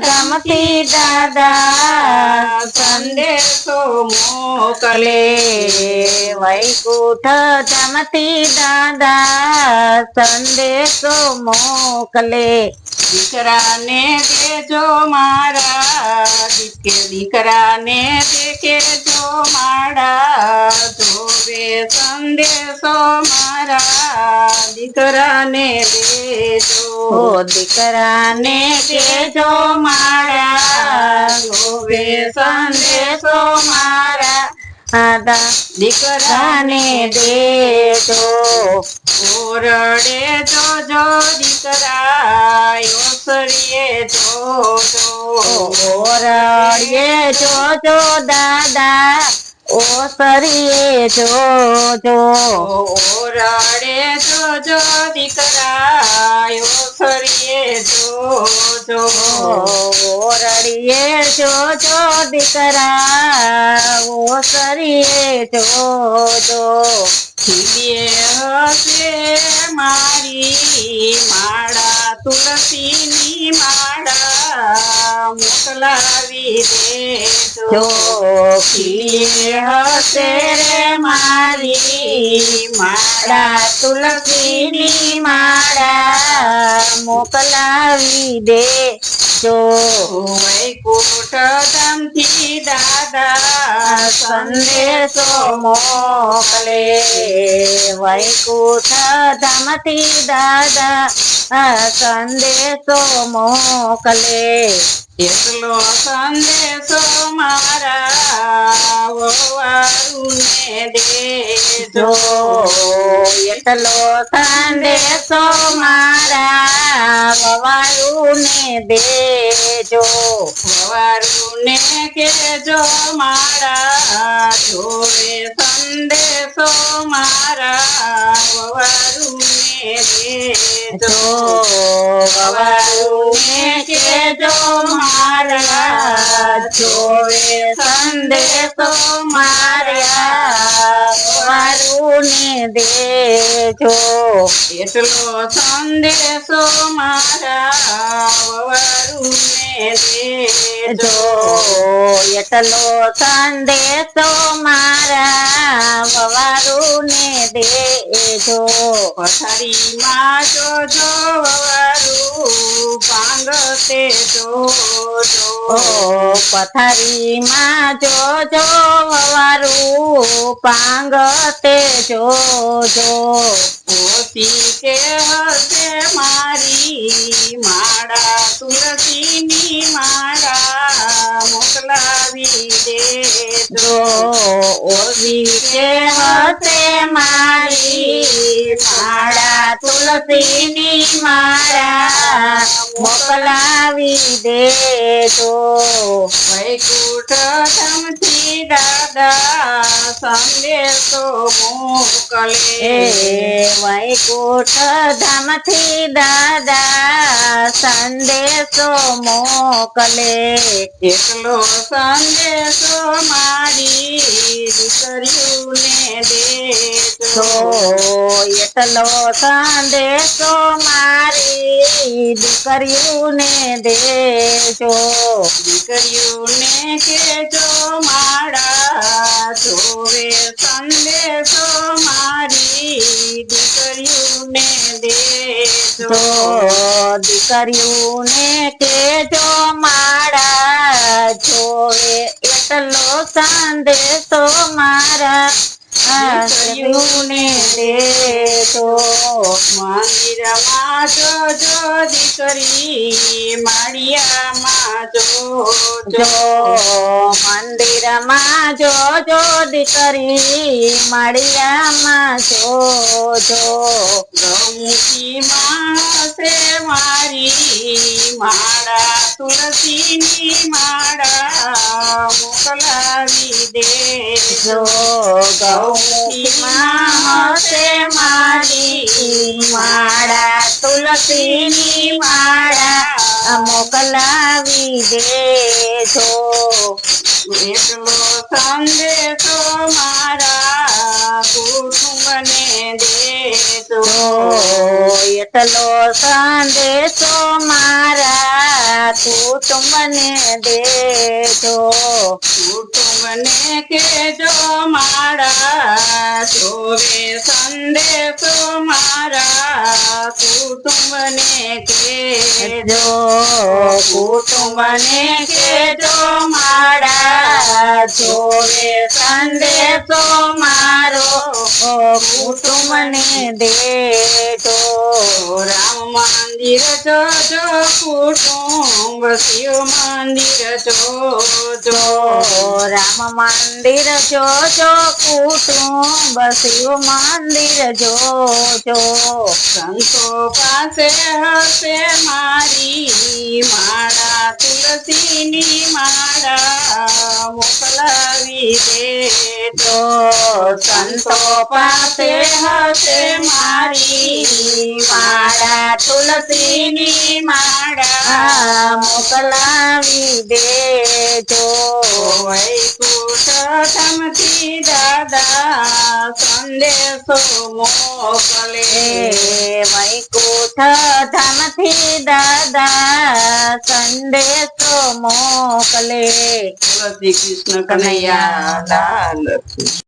ધામથી દાદા સંદેશો મોકલે. વૈકુંઠ ધામથી દાદા સંદેશો મોકલે. દીકરાને દેજો મારા દીકે દીકરાને દેખેજો મારા. જોવે સંદેશો મારા દીકરાને દેજો. દીકરાને દેજો મારા. ગોવે સંદેશો મારા. દાદા દીકરાને દેજો. ઓરડે જોજો દીકરા ઓસરીએ જોજો. ઓરડીએ જોજો દાદા. ઓસરીએ જોજો ઓરડે જોજો દીકરા ઓસરીએ જોજો ઓરડીએ છો દીકરા ઓસરીએ જોજો ખીલીએ હશે મારી માળા તુલસીની માળા મોકલાવી દેજો. જો ખીલીએ હશે રે મારી માળા તુલસીની માળા મોકલાવી દે જો વૈકુંઠ ધામથી દાદા સંદેશો મોકલે વૈકુંઠ ધામથી દાદા આ સંદેશો મોકલે એટલો સંદેશો મારા વવારુને જો દેજો એટલો સંદેશો મારા વવાયુને દેજો વવારુને કેજો મારા જોડે સંદેશો, મારા વવારુને દેજો વવાયુને કેજો મારા જોડે સંદેશો, મારા વવારુને દેજો. એટલો સંદેશો મારા વવારુને જો દેજો એટલો સંદેશો મારા વવારુને દેજો. પથારીમાં જોજો વવારું પાંગતે જોજો. ઓ પથારીમાં જોજો વવારું પાંગતે જોજો. પોતી કે હશે મારી માળા તુલસીની માળા મોકલાવી દેજો. કે હશે મારી માળા તુલસીની મારા મોકલાવી દેજો. વૈકુંઠ ધામથી દાદા સંદેશો મોકલે. વૈકુંઠ ધામથી દાદા સંદેશો મોકલે. એકલો સંદેશો મારી દીકરીઓને ને દેજો એટલો સંદેશો મારી દીકરીઓને દેજો. દીકરીઓને કેજો મારા જોવે સંદેશો મારી. દીકરીઓને દેજો. દીકરીઓને કેજો મારા જોવે એટલો સંદેશો મારા આ દીકરીઓને દેજો મંદિરમાં જો દીકરી માળિયામાં જો જો મંદિરમાં જો દીકરી માળિયામાં જો ગૌમુખીમાં માસે મારી માળા, તુલસીની માળા મોકલાવી દેજો. જો મારી માળા તુલસીની માળા મોકલાવી દેજો. એટલો સંદેશો મારા કુટુંબને દેજો. એટલો સંદેશો મારા કુટુંબને દેજો કુટુંબને કેજો મારા જોવે સંદેશો મારા કુટુંબને કેજો કુટુંબને કેજો મારા જોવે સંદેશો મારો કુટુંબને દેજો રામ મંદિર જોજો કુટુંબ શિવ મંદિર જોજો, રામ મંદિર જોજો, કુટુંબ શિવ મંદિર જોજો. સંતો પાસે હશે મારી માળા તુલસીની માળા મોકલાવી દેજો, સંતો પાસે હશે મારી, મારા તુલસીની માળા મોકલાવી દેજો. વૈકુંઠ ધામથી દાદા સંદેશો મોકલે. એ દાદા સંદેશો મોકલે. શ્રી કૃષ્ણ કનૈયા લાલ કી.